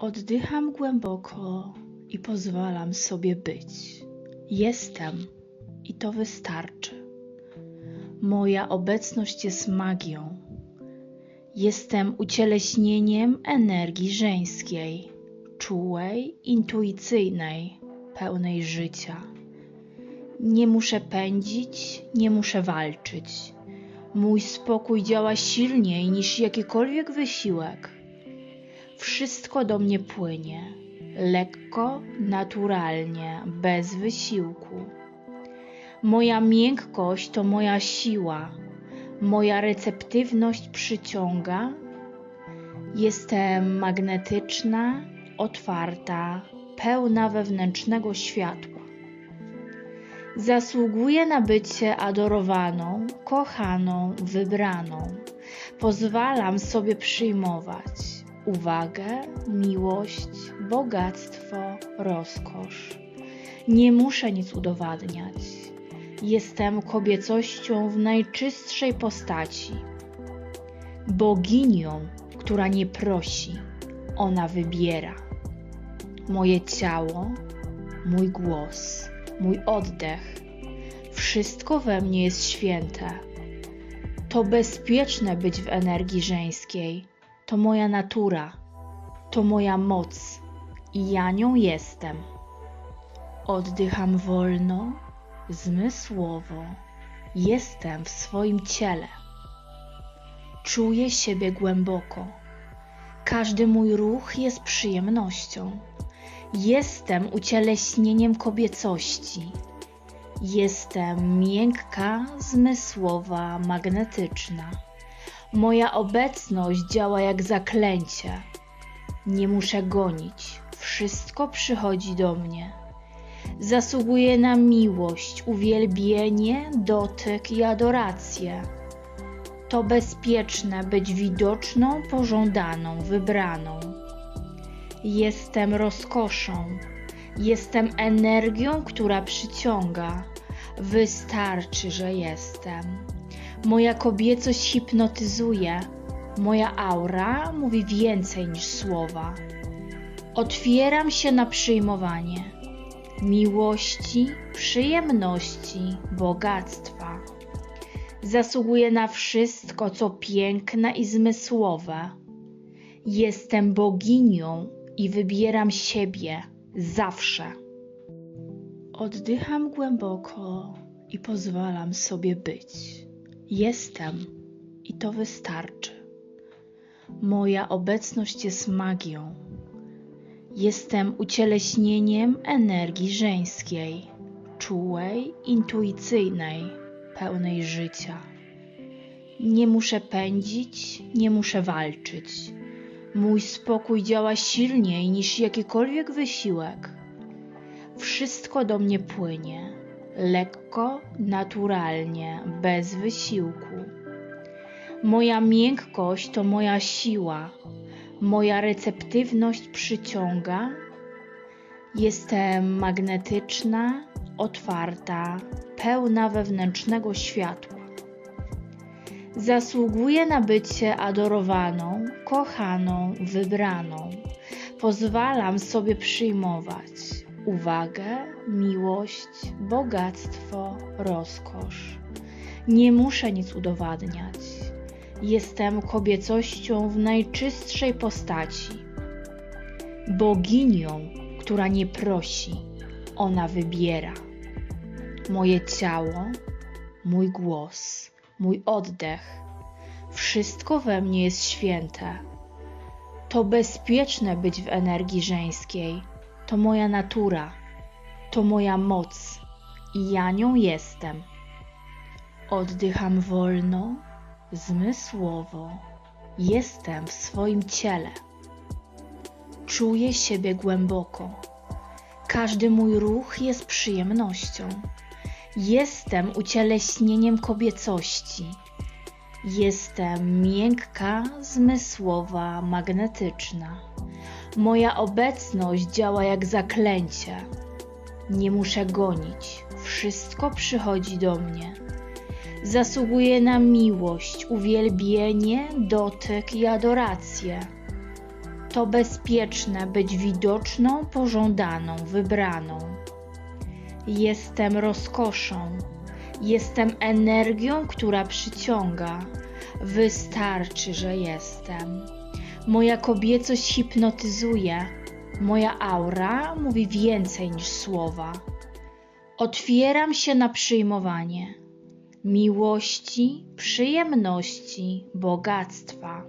Oddycham głęboko i pozwalam sobie być. Jestem i to wystarczy. Moja obecność jest magią. Jestem ucieleśnieniem energii żeńskiej, czułej, intuicyjnej, pełnej życia. Nie muszę pędzić, nie muszę walczyć. Mój spokój działa silniej niż jakikolwiek wysiłek. Wszystko do mnie płynie, lekko, naturalnie, bez wysiłku. Moja miękkość to moja siła, moja receptywność przyciąga. Jestem magnetyczna, otwarta, pełna wewnętrznego światła. Zasługuję na bycie adorowaną, kochaną, wybraną. Pozwalam sobie przyjmować uwagę, miłość, bogactwo, rozkosz. Nie muszę nic udowadniać. Jestem kobiecością w najczystszej postaci. Boginią, która nie prosi, ona wybiera. Moje ciało, mój głos, mój oddech, wszystko we mnie jest święte. To bezpieczne być w energii żeńskiej to moja natura, to moja moc i ja nią jestem. Oddycham wolno, zmysłowo, jestem w swoim ciele. Czuję siebie głęboko. Każdy mój ruch jest przyjemnością. Jestem ucieleśnieniem kobiecości. Jestem miękka, zmysłowa, magnetyczna. Moja obecność działa jak zaklęcie. Nie muszę gonić, wszystko przychodzi do mnie. Zasługuję na miłość, uwielbienie, dotyk i adorację. To bezpieczne być widoczną, pożądaną, wybraną. Jestem rozkoszą, jestem energią, która przyciąga. Wystarczy, że jestem. Moja kobiecość hipnotyzuje. Moja aura mówi więcej niż słowa. Otwieram się na przyjmowanie miłości, przyjemności, bogactwa. Zasługuję na wszystko, co piękne i zmysłowe. Jestem boginią i wybieram siebie zawsze. Oddycham głęboko i pozwalam sobie być. Jestem i to wystarczy. Moja obecność jest magią. Jestem ucieleśnieniem energii żeńskiej, czułej, intuicyjnej, pełnej życia. Nie muszę pędzić, nie muszę walczyć. Mój spokój działa silniej niż jakikolwiek wysiłek. Wszystko do mnie płynie lekko, naturalnie, bez wysiłku. Moja miękkość to moja siła, moja receptywność przyciąga. Jestem magnetyczna, otwarta, pełna wewnętrznego światła. Zasługuję na bycie adorowaną, kochaną, wybraną. Pozwalam sobie przyjmować uwagę, miłość, bogactwo, rozkosz. Nie muszę nic udowadniać. Jestem kobiecością w najczystszej postaci. Boginią, która nie prosi, ona wybiera. Moje ciało, mój głos, mój oddech, wszystko we mnie jest święte. To bezpieczne być w energii żeńskiej to moja natura, to moja moc i ja nią jestem. Oddycham wolno, zmysłowo, jestem w swoim ciele. Czuję siebie głęboko. Każdy mój ruch jest przyjemnością. Jestem ucieleśnieniem kobiecości. Jestem miękka, zmysłowa, magnetyczna. Moja obecność działa jak zaklęcie. Nie muszę gonić, wszystko przychodzi do mnie. Zasługuję na miłość, uwielbienie, dotyk i adorację. To bezpieczne być widoczną, pożądaną, wybraną. Jestem rozkoszą. Jestem energią, która przyciąga. Wystarczy, że jestem. Moja kobiecość hipnotyzuje. Moja aura mówi więcej niż słowa. Otwieram się na przyjmowanie miłości, przyjemności, bogactwa.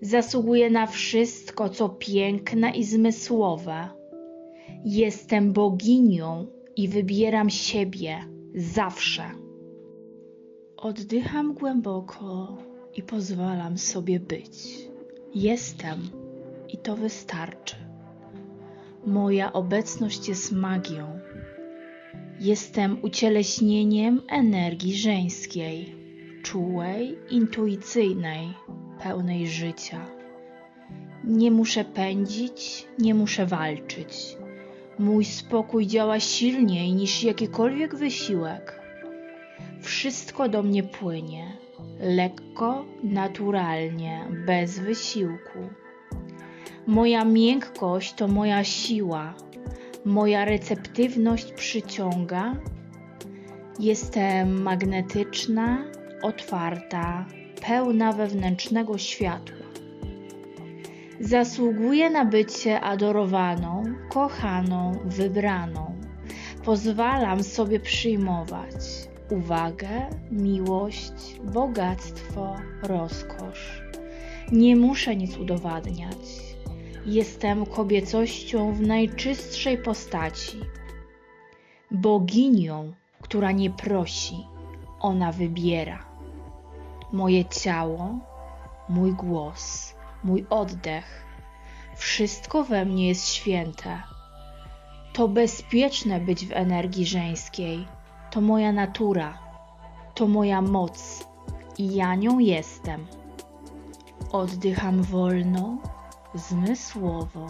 Zasługuję na wszystko, co piękne i zmysłowe. Jestem boginią i wybieram siebie zawsze. Oddycham głęboko i pozwalam sobie być. Jestem i to wystarczy. Moja obecność jest magią. Jestem ucieleśnieniem energii żeńskiej, czułej, intuicyjnej, pełnej życia. Nie muszę pędzić, nie muszę walczyć. Mój spokój działa silniej niż jakikolwiek wysiłek. Wszystko do mnie płynie, lekko, naturalnie, bez wysiłku. Moja miękkość to moja siła, moja receptywność przyciąga. Jestem magnetyczna, otwarta, pełna wewnętrznego światła. Zasługuję na bycie adorowaną, kochaną, wybraną. Pozwalam sobie przyjmować uwagę, miłość, bogactwo, rozkosz. Nie muszę nic udowadniać. Jestem kobiecością w najczystszej postaci. Boginią, która nie prosi, ona wybiera. Moje ciało, mój głos, mój oddech, wszystko we mnie jest święte. To bezpieczne być w energii żeńskiej, to moja natura, to moja moc i ja nią jestem. Oddycham wolno, zmysłowo.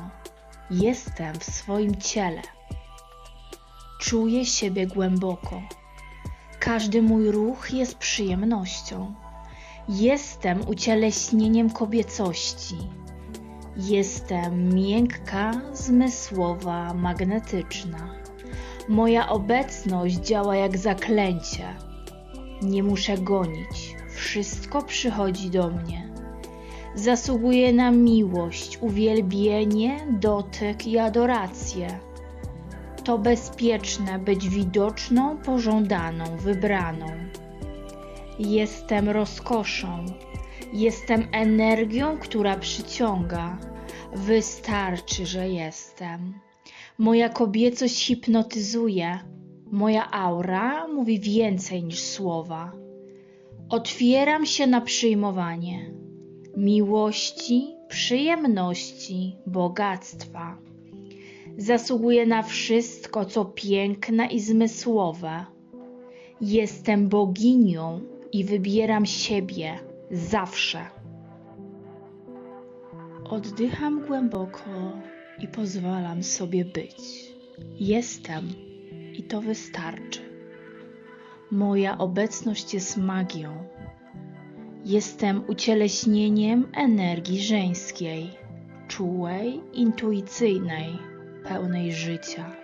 Jestem w swoim ciele. Czuję siebie głęboko. Każdy mój ruch jest przyjemnością. Jestem ucieleśnieniem kobiecości. Jestem miękka, zmysłowa, magnetyczna. Moja obecność działa jak zaklęcie. Nie muszę gonić, wszystko przychodzi do mnie zasługuje na miłość, uwielbienie, dotyk i adorację. To bezpieczne być widoczną, pożądaną, wybraną. Jestem rozkoszą, jestem energią, która przyciąga. Wystarczy, że jestem. Moja kobiecość hipnotyzuje, moja aura mówi więcej niż słowa. Otwieram się na przyjmowanie miłości, przyjemności, bogactwa. Zasługuję na wszystko, co piękne i zmysłowe. Jestem boginią i wybieram siebie zawsze. Oddycham głęboko i pozwalam sobie być. Jestem i to wystarczy. Moja obecność jest magią Jestem ucieleśnieniem energii żeńskiej, czułej, intuicyjnej, pełnej życia.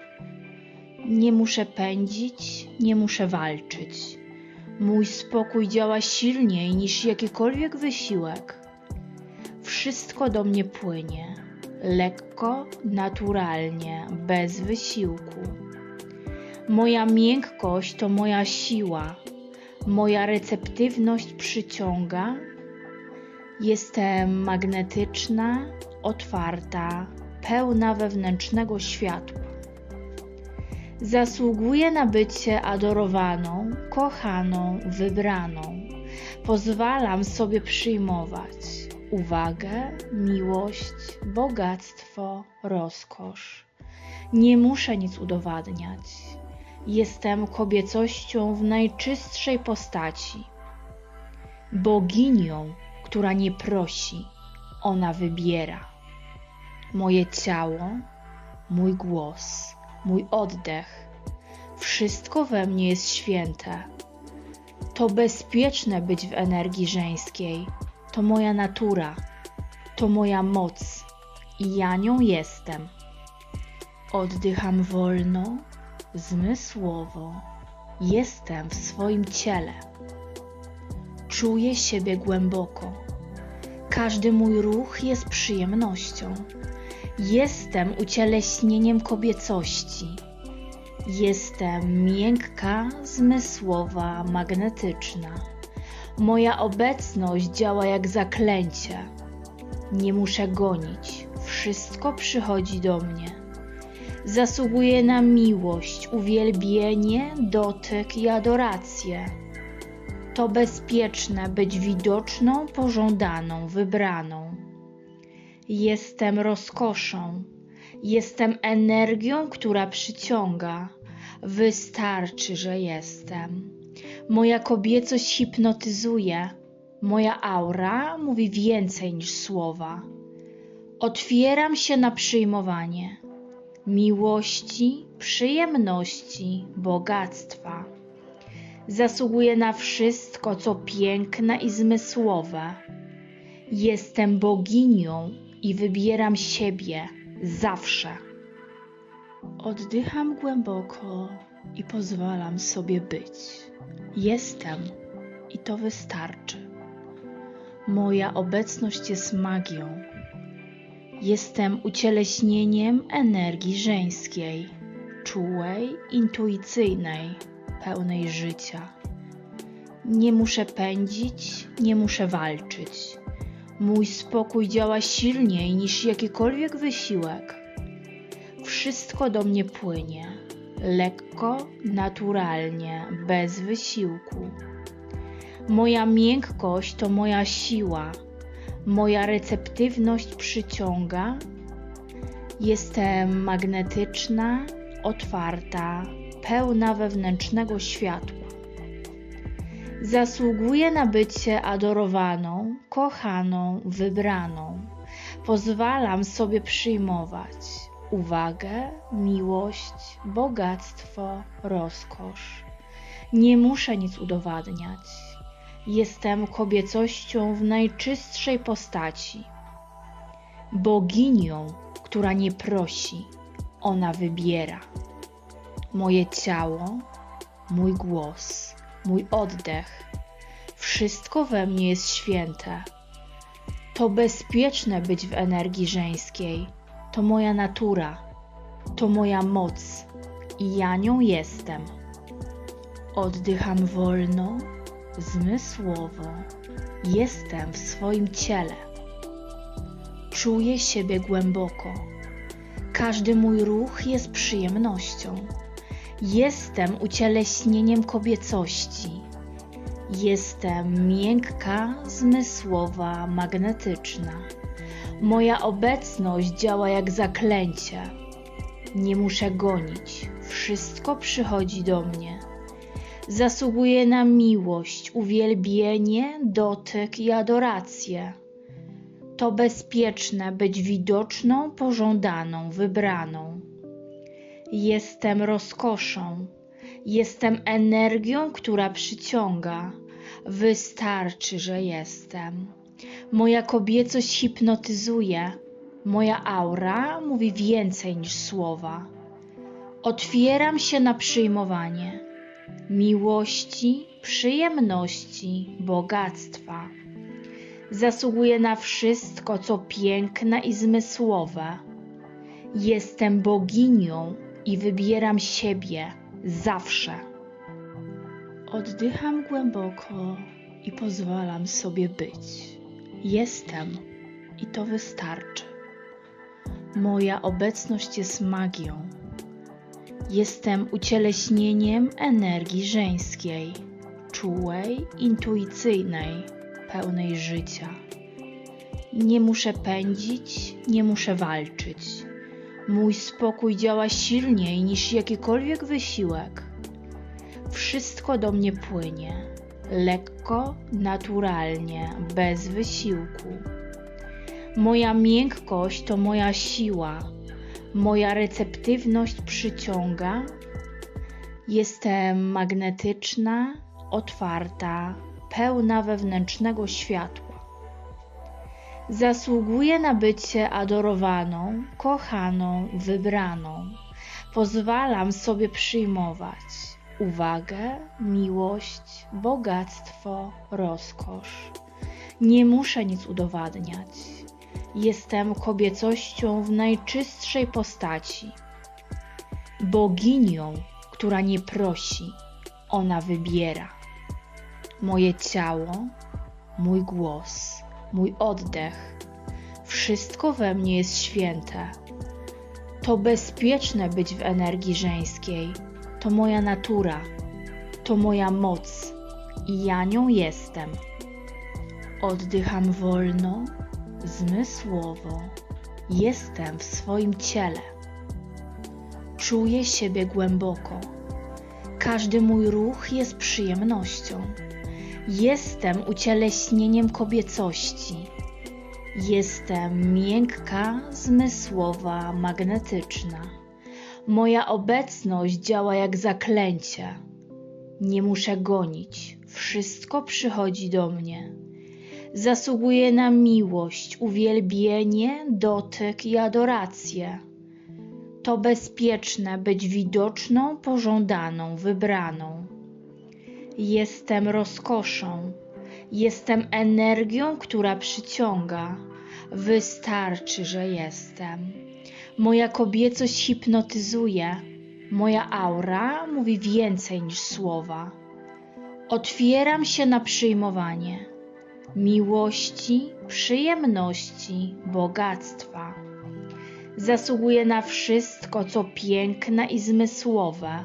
Nie muszę pędzić, nie muszę walczyć. Mój spokój działa silniej niż jakikolwiek wysiłek. Wszystko do mnie płynie, lekko, naturalnie, bez wysiłku. Moja miękkość to moja siła, Moja receptywność przyciąga. Jestem magnetyczna, otwarta, pełna wewnętrznego światła. Zasługuję na bycie adorowaną, kochaną, wybraną. Pozwalam sobie przyjmować uwagę, miłość, bogactwo, rozkosz. Nie muszę nic udowadniać. Jestem kobiecością w najczystszej postaci. Boginią, która nie prosi, ona wybiera. Moje ciało, mój głos, mój oddech, wszystko we mnie jest święte. To bezpieczne być w energii żeńskiej, to moja natura, to moja moc i ja nią jestem. Oddycham wolno, zmysłowo. Jestem w swoim ciele. Czuję siebie głęboko. Każdy mój ruch jest przyjemnością. Jestem ucieleśnieniem kobiecości. Jestem miękka, zmysłowa, magnetyczna. Moja obecność działa jak zaklęcie. Nie muszę gonić, wszystko przychodzi do mnie. Zasługuję na miłość, uwielbienie, dotyk i adorację. To bezpieczne być widoczną, pożądaną, wybraną. Jestem rozkoszą, jestem energią, która przyciąga. Wystarczy, że jestem. Moja kobiecość hipnotyzuje, moja aura mówi więcej niż słowa. Otwieram się na przyjmowanie miłości, przyjemności, bogactwa. Zasługuję na wszystko, co piękne i zmysłowe. Jestem boginią i wybieram siebie zawsze. Oddycham głęboko i pozwalam sobie być. Jestem i to wystarczy. Moja obecność jest magią. Jestem ucieleśnieniem energii żeńskiej, czułej, intuicyjnej, pełnej życia. Nie muszę pędzić, nie muszę walczyć. Mój spokój działa silniej niż jakikolwiek wysiłek. Wszystko do mnie płynie, lekko, naturalnie, bez wysiłku. Moja miękkość to moja siła Moja receptywność przyciąga. Jestem magnetyczna, otwarta, pełna wewnętrznego światła. Zasługuję na bycie adorowaną, kochaną, wybraną. Pozwalam sobie przyjmować uwagę, miłość, bogactwo, rozkosz. Nie muszę nic udowadniać. Jestem kobiecością w najczystszej postaci. Boginią, która nie prosi, ona wybiera. Moje ciało, mój głos, mój oddech, wszystko we mnie jest święte. To bezpieczne być w energii żeńskiej. To moja natura, to moja moc i ja nią jestem. Oddycham wolno zmysłowo jestem w swoim ciele. Czuję siebie głęboko. Każdy mój ruch jest przyjemnością. Jestem ucieleśnieniem kobiecości. Jestem miękka, zmysłowa, magnetyczna. Moja obecność działa jak zaklęcie. Nie muszę gonić, wszystko przychodzi do mnie. Zasługuje na miłość, uwielbienie, dotyk i adorację. To bezpieczne być widoczną, pożądaną, wybraną. Jestem rozkoszą, jestem energią, która przyciąga. Wystarczy, że jestem. Moja kobiecość hipnotyzuje, moja aura mówi więcej niż słowa. Otwieram się na przyjmowanie miłości, przyjemności, bogactwa. Zasługuję na wszystko, co piękne i zmysłowe. Jestem boginią i wybieram siebie zawsze. Oddycham głęboko i pozwalam sobie być. Jestem i to wystarczy. Moja obecność jest magią Jestem ucieleśnieniem energii żeńskiej, czułej, intuicyjnej, pełnej życia. Nie muszę pędzić, nie muszę walczyć. Mój spokój działa silniej niż jakikolwiek wysiłek. Wszystko do mnie płynie, lekko, naturalnie, bez wysiłku. Moja miękkość to moja siła Moja receptywność przyciąga. Jestem magnetyczna, otwarta, pełna wewnętrznego światła. Zasługuję na bycie adorowaną, kochaną, wybraną. Pozwalam sobie przyjmować uwagę, miłość, bogactwo, rozkosz. Nie muszę nic udowadniać. Jestem kobiecością w najczystszej postaci. Boginią, która nie prosi, ona wybiera. Moje ciało, mój głos, mój oddech, wszystko we mnie jest święte. To bezpieczne być w energii żeńskiej. To moja natura, to moja moc i ja nią jestem. Oddycham wolno, zmysłowo. Jestem w swoim ciele. Czuję siebie głęboko. Każdy mój ruch jest przyjemnością. Jestem ucieleśnieniem kobiecości. Jestem miękka, zmysłowa, magnetyczna. Moja obecność działa jak zaklęcie. Nie muszę gonić, wszystko przychodzi do mnie. Zasługuję na miłość, uwielbienie, dotyk i adorację. To bezpieczne być widoczną, pożądaną, wybraną. Jestem rozkoszą, jestem energią, która przyciąga. Wystarczy, że jestem. Moja kobiecość hipnotyzuje. Moja aura mówi więcej niż słowa. Otwieram się na przyjmowanie miłości, przyjemności, bogactwa. Zasługuję na wszystko, co piękne i zmysłowe.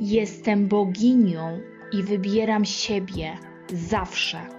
Jestem boginią i wybieram siebie zawsze.